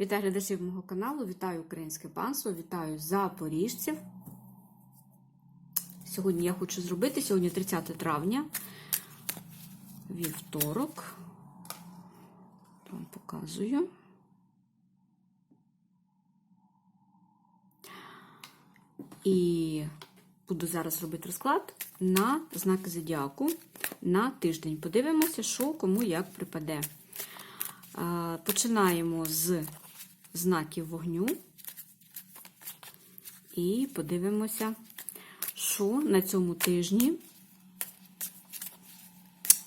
Вітаю глядачів мого каналу, вітаю українське панство, вітаю запоріжців. Сьогодні я хочу зробити, сьогодні 30 травня, вівторок. Вам показую. І буду зараз робити розклад на знаки зодіаку на тиждень. Подивимося, що кому як припаде. Починаємо з знаків вогню і подивимося, що на цьому тижні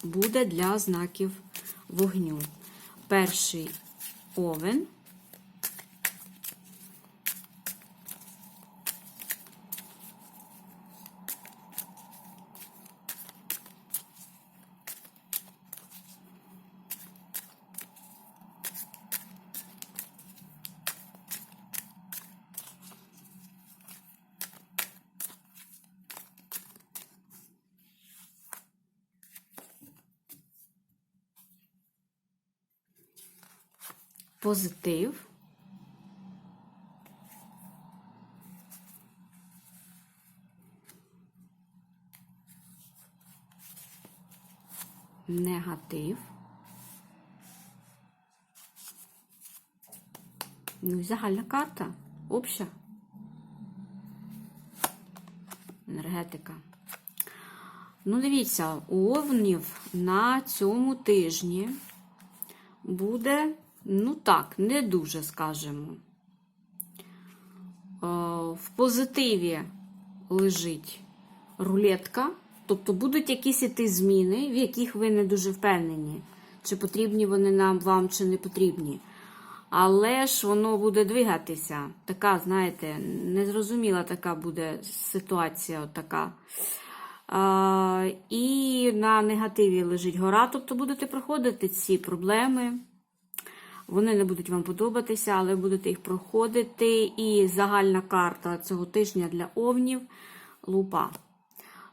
буде для знаків вогню. Перший овен. Позитив. Негатив. Ну і загальна карта. Обща. Енергетика. Ну, дивіться, у овнів на цьому тижні буде Ну так, не дуже скажемо. Е, в позитиві лежить рулетка, тобто будуть якісь іти зміни, в яких ви не дуже впевнені, чи потрібні вони нам вам, чи не потрібні. Але ж воно буде двигатися. Така, знаєте, незрозуміла така буде ситуація. така. А, І на негативі лежить гора, тобто будете проходити ці проблеми. Вони не будуть вам подобатися, але будете їх проходити. І загальна карта цього тижня для овнів лупа.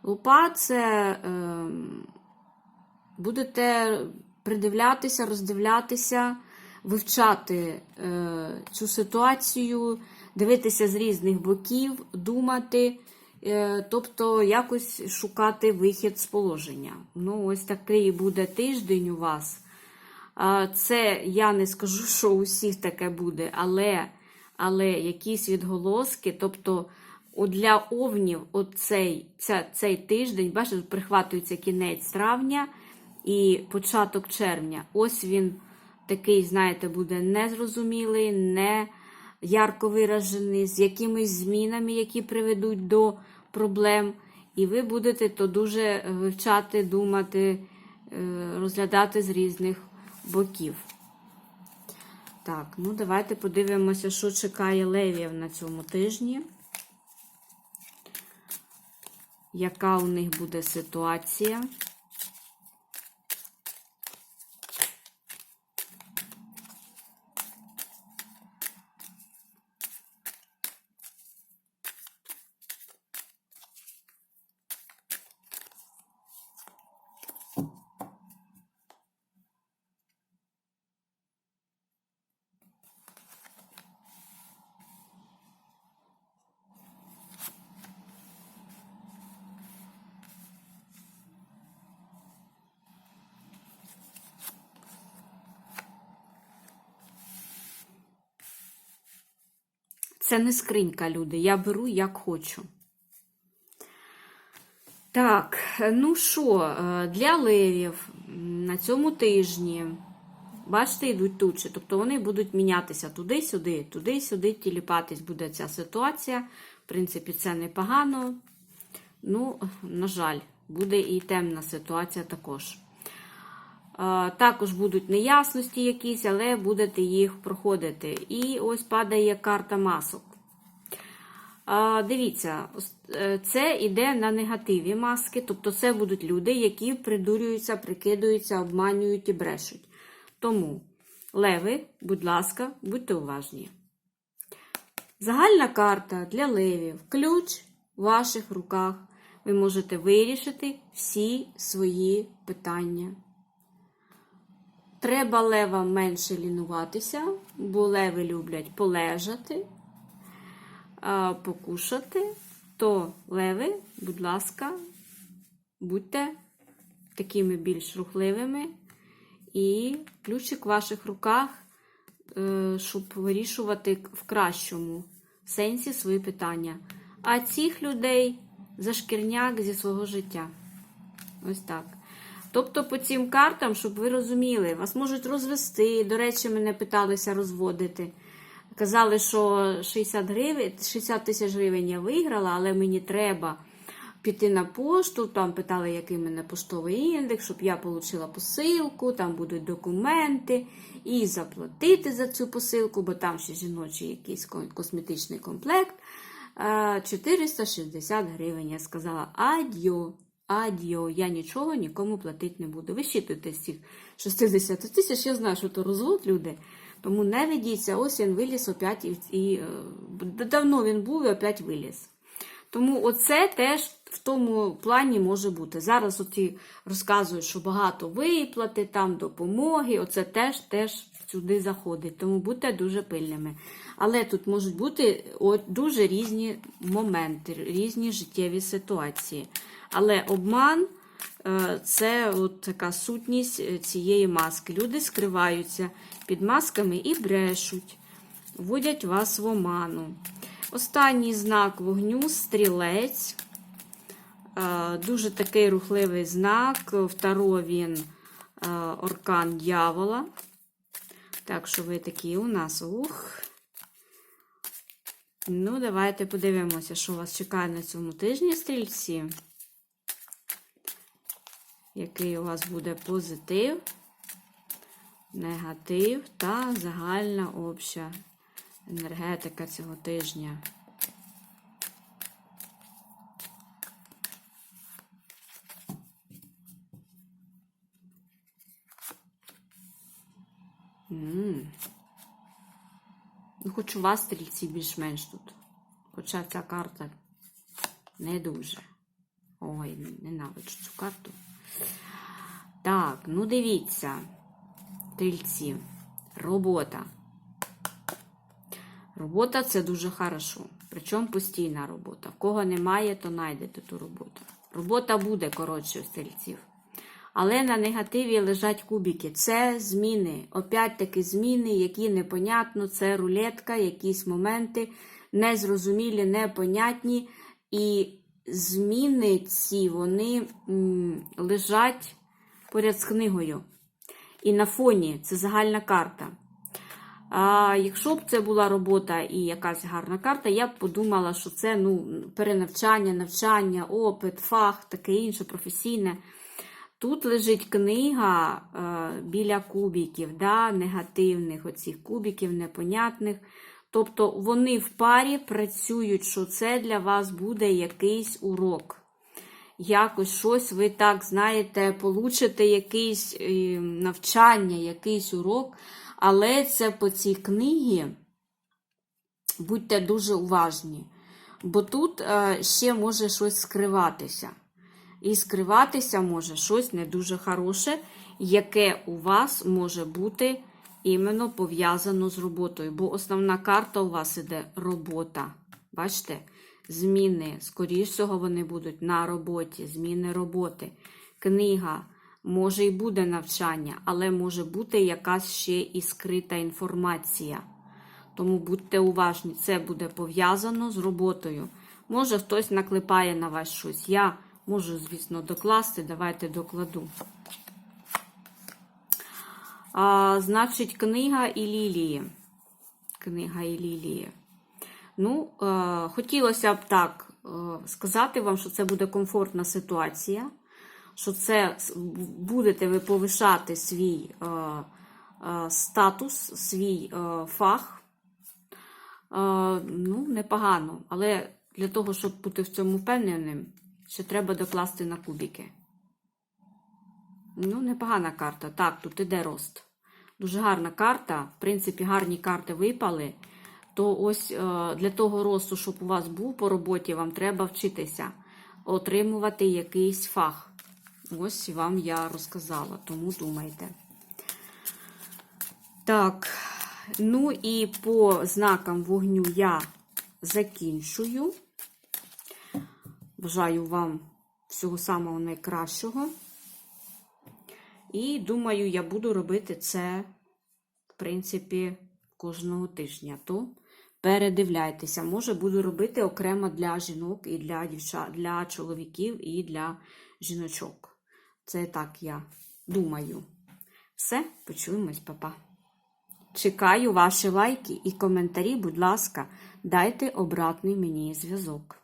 Лупа це е, будете придивлятися, роздивлятися, вивчати е, цю ситуацію, дивитися з різних боків, думати. Е, тобто якось шукати вихід з положення. Ну, ось такий буде тиждень у вас. Це я не скажу, що у всіх таке буде, але але якісь відголоски, тобто для овнів оцей, ця, цей тиждень, бачите, прихватується кінець травня і початок червня. Ось він такий, знаєте, буде незрозумілий, не ярко виражений, з якимись змінами, які приведуть до проблем. І ви будете то дуже вивчати, думати, е, розглядати з різних боків. Так, ну давайте подивимося, що чекає левів на цьому тижні. Яка у них буде ситуація? Це не скринька, люди. Я беру, як хочу. Так, ну що, е, для левів на цьому тижні, бачите, йдуть тучі. Тобто вони будуть мінятися туди-сюди, туди-сюди, тіліпатись буде ця ситуація. В принципі, це непогано. Ну, на жаль, буде і темна ситуація також. Також будуть неясності якісь, але будете їх проходити. І ось падає карта масок. Дивіться, е, це йде на негативі маски, тобто це будуть люди, які придурюються, прикидуються, обманюють і брешуть. Тому, леви, будь ласка, будьте уважні. Загальна карта для левів. Ключ в ваших руках. Ви можете вирішити всі свої питання. Треба левам менше лінуватися, бо леви люблять полежати, покушати, то леви, будь ласка, будьте такими більш рухливими, і ключик в ваших руках, е, щоб вирішувати в кращому сенсі свої питання. А цих людей за шкірняк зі свого життя. Ось так. Тобто, по цим картам, щоб ви розуміли, вас можуть розвести. До речі, мене питалися розводити. Казали, що 60 гривень, 60 тисяч гривень я виграла, але мені треба піти на пошту. Там питали, який мене поштовий індекс, щоб я отримала посилку, там будуть документи, і заплатити за цю посилку, бо там ще жіночий якийсь косметичний комплект. Е, 460 гривень. Я сказала адьо, адьо, я нічого нікому платити не буду. Ви щитуйте з цих 60 тисяч, я знаю, що то розвод люди. Тому не ведіться, ось він виліз опять і, і е, давно він був і опять виліз. Тому оце теж в тому плані може бути. Зараз оті розказують, що багато виплати, там допомоги, оце теж теж сюди заходить. Тому будьте дуже пильними. Але тут можуть бути дуже різні моменти, різні життєві ситуації. Але обман е, це от така сутність е, цієї маски. Люди скриваються під масками і брешуть, вводять вас в оману. Останній знак вогню стрілець. Е, Дуже такий рухливий знак. Второ він оркан дьявола. Так що ви такі у нас. Ух. Ну, давайте подивимося, що вас чекає на цьому тижні, стрільці. Який у вас буде позитив, негатив та загальна обща енергетика цього тижня. Ну, хоч у вас стрільці більш-менш тут. Хоча ця карта не дуже. Ой, ненавиджу цю карту. Так, ну дивіться, стрільці. Робота. Робота це дуже хорошо. Причому постійна робота. В кого немає, то знайдете ту роботу. Робота буде, коротше, у стрільців. Але на негативі лежать кубики. Це зміни. Опять-таки зміни, які непонятно, це рулетка, якісь моменти незрозумілі, непонятні. І зміни ці вони м, лежать поряд з книгою. І на фоні це загальна карта. А якщо б це була робота і якась гарна карта, я б подумала, що це ну, перенавчання, навчання, опит, фах, таке інше, професійне. Тут лежить книга е, біля кубиків, да, негативних оцих кубиків, непонятних. Тобто вони в парі працюють, що це для вас буде якийсь урок. Якось щось ви так, знаєте, получите якесь е, навчання, якийсь урок. Але це по цій книгі будьте дуже уважні. Бо тут е, ще може щось скриватися. І скриватися може щось не дуже хороше, яке у вас може бути іменно пов'язано з роботою. Бо основна карта у вас іде робота. Бачите? Зміни, скоріш всього, вони будуть на роботі, зміни роботи. Книга. Може і буде навчання, але може бути якась ще і скрита інформація. Тому будьте уважні, це буде пов'язано з роботою. Може, хтось наклепає на вас щось. Я можу, звісно, докласти. Давайте докладу. А, Значить, книга і лілії. Книга і лілії. Ну, е, хотілося б так е, сказати вам, що це буде комфортна ситуація, що це будете ви повишати свій е, е, статус, свій е, фах. Е, ну, непогано. Але для того, щоб бути в цьому впевненим, ще треба докласти на кубики. Ну, непогана карта. Так, тут іде рост. Дуже гарна карта. В принципі, гарні карти випали. То ось е, для того росту, щоб у вас був по роботі, вам треба вчитися отримувати якийсь фах. Ось вам я розказала, тому думайте. Так, ну і по знакам вогню я закінчую. Бажаю вам всього самого найкращого. І думаю, я буду робити це, в принципі, кожного тижня. То передивляйтеся. Може, буду робити окремо для жінок і для дівчат, для чоловіків і для жіночок. Це так я думаю. Все, почуємось, папа. Чекаю ваші лайки і коментарі, будь ласка, дайте обратний мені зв'язок.